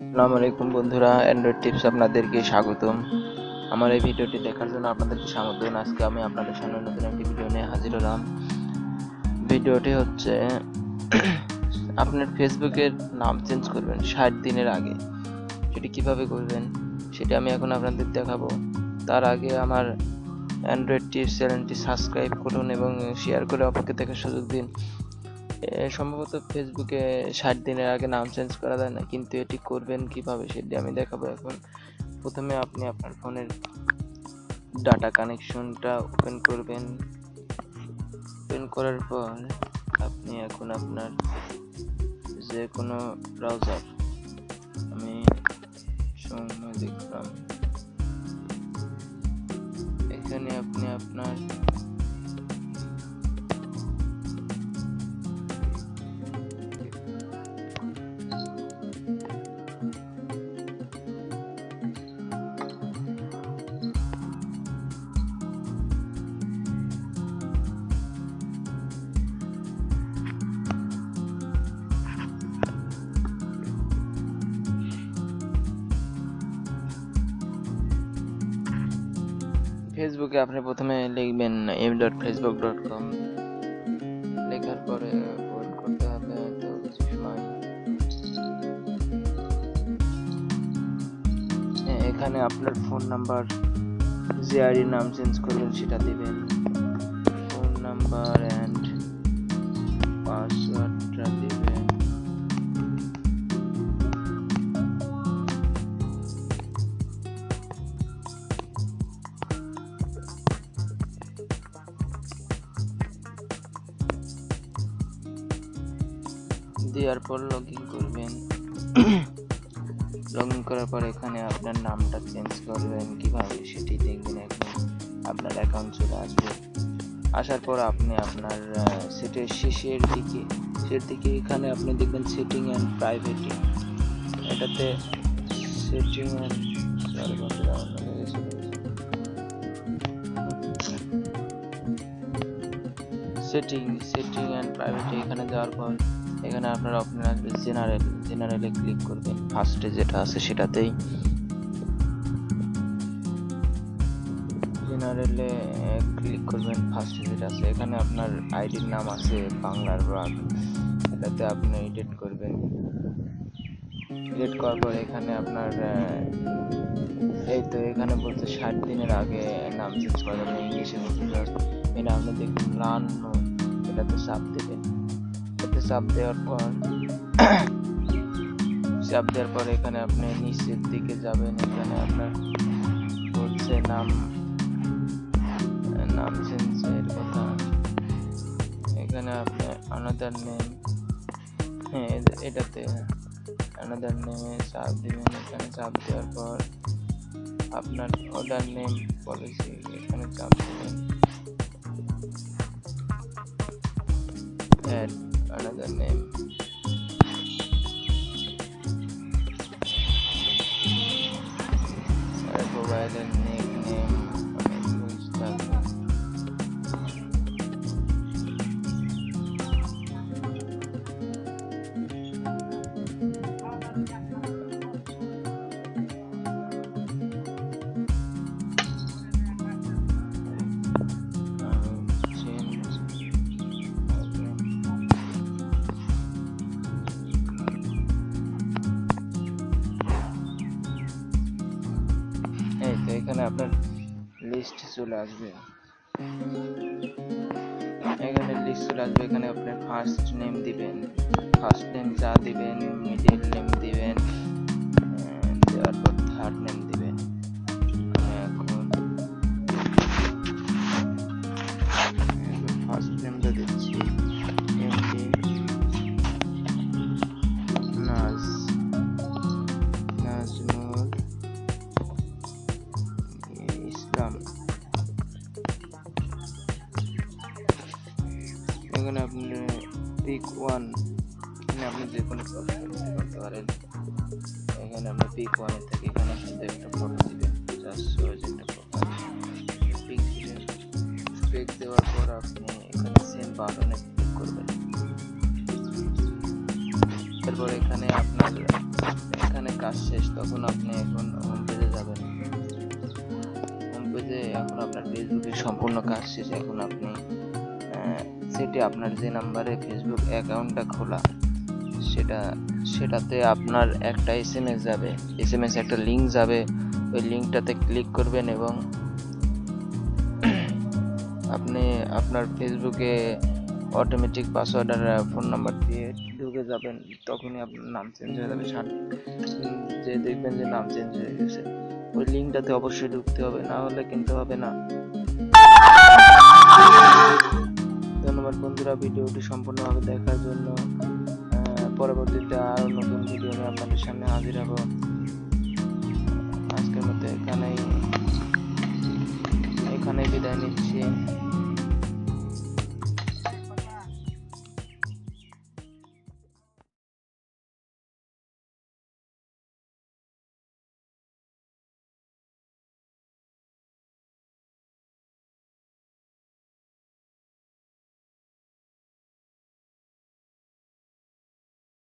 আসসালামু আলাইকুম বন্ধুরা অ্যান্ড্রয়েড টিপস আপনাদেরকে স্বাগতম। আমার এই ভিডিওটি দেখার জন্য আপনাদেরকে স্বাগতম। আজকে আমি আপনাদের সামনে নতুন একটি ভিডিও নিয়ে হাজির হলাম। ভিডিওটি হচ্ছে, আপনার ফেসবুকের নাম চেঞ্জ করবেন ষাট দিনের আগে। সেটি কীভাবে করবেন, সেটা আমি এখন আপনাদের দেখাবো। তার আগে আমার অ্যান্ড্রয়েড টিপস চ্যানেলটি সাবস্ক্রাইব করুন এবং শেয়ার করে অপরকে দেখার সুযোগ দিন। সম্ভবত ফেসবুকে ষাট দিনের আগে নাম চেঞ্জ করা যায় না, কিন্তু এটি করবেন কীভাবে সেটি আমি দেখাবো এখন। প্রথমে আপনি আপনার ফোনের ডাটা কানেকশনটা ওপেন করবেন। ওপেন করার পর আপনি এখন আপনার যে কোনো ব্রাউজার আমি সময় দেখলাম। এখানে আপনি আপনার ফেসবুকে আপনি প্রথমে লিখবেন M dot Facebook dot com লেখার পরে ওয়েট করতে হবে হয়তো কিছু সময়। হ্যাঁ, এখানে আপনার ফোন নাম্বার যে আইডির নাম চেঞ্জ করবেন সেটা দিবেন। ফোন নাম্বার দেওয়ার পর লগ ইন করবেন। লগ ইন করার পর এখানে আপনার নামটা চেঞ্জ করবেন। কীভাবে সেটি দেখবেন এখন আপনার অ্যাকাউন্ট চলে আসবে। আসার পর আপনি আপনার সেটের শেষের দিকে শেষের দিকে এখানে আপনি দেখবেন সেটিং অ্যান্ড প্রাইভেটিং এটাতে setting and. Setting setting and private এখানে যাওয়ার পর এখানে আপনার আসবে জেনারেল জেনারেলে ক্লিক করবেন। ফার্স্টে যেটা আছে সেটাতেই জেনারেলে ক্লিক করবেন। ফার্স্টে যেটা আছে, এখানে আপনার আইডির নাম আছে, বাংলার ব্রাক এটাতে আপনি এডিট করবেন। এডিট করার পর এখানে আপনার এই তো এখানে বলছে ষাট দিনের আগে নাম চেঞ্জ করা যাবে। ইংলিশে just এটা দেখবেন লান এটাতে চাপ দেবেন। চাপ দেওয়ার পর, চাপ দেওয়ার পর এখানে আপনি নিচের দিকে যাবেন। এখানে আপনার বলছে নাম নাম চেঞ্জের কথা। এখানে আপনি আনাদার নেম হ্যাঁ এটাতে আনাদার নেমে চাপ দিবেন। এখানে চাপ দেওয়ার পর আপনার অর্ডার নেম পলিসি এখানে চাপ দিবেন। Add another name এখানে আপনার লিস্ট চলে আসবে। এখানে লিস্ট চলে আসবে, এখানে আপনার ফার্স্ট নেম দিবেন ফার্স্ট নেম যা দিবেন মিডিল নেম দিবেন পিক ওয়ান এখানে আপনি যে কোনো করতে পারেন। এখানে আপনি পিক ওয়ানের থেকে এখানে আপনি একটা ফটো দিবেন জাস্ট একটা ফটো পিক দিবেন। পিক দেওয়ার পর আপনি এখানে সেম বাটনে ক্লিক করবেন। তারপর এখানে আপনার, এখানে কাজ শেষ, তখন আপনি এখন হোম পেজে যাবেন। হোম পেজে এখন আপনার ফেসবুকের সম্পূর্ণ কাজ শেষ। এখন আপনি সেটি আপনার যে নাম্বারে ফেসবুক অ্যাকাউন্টটা খোলা, সেটা, সেটাতে আপনার একটা এস এম এস যাবে। এস এম এস একটা লিঙ্ক যাবে। ওই লিঙ্কটাতে ক্লিক করবেন এবং আপনি আপনার ফেসবুকে অটোমেটিক পাসওয়ার্ড আর ফোন নাম্বার দিয়ে ঢুকে যাবেন। তখনই আপনার নাম চেঞ্জ হয়ে যাবে। যে দেখবেন যে নাম চেঞ্জ হয়ে গেছে। ওই লিঙ্কটাতে অবশ্যই ঢুকতে হবে। না হলে কিন্তু হবে না। বন্ধুরা ভিডিওটি সম্পূর্ণভাবে দেখার জন্য পরবর্তীতে আরও নতুন ভিডিও নিয়ে আপনাদের সামনে হাজির হব। আজকের মতো এখানেই এখানেই বিদায় নিচ্ছি।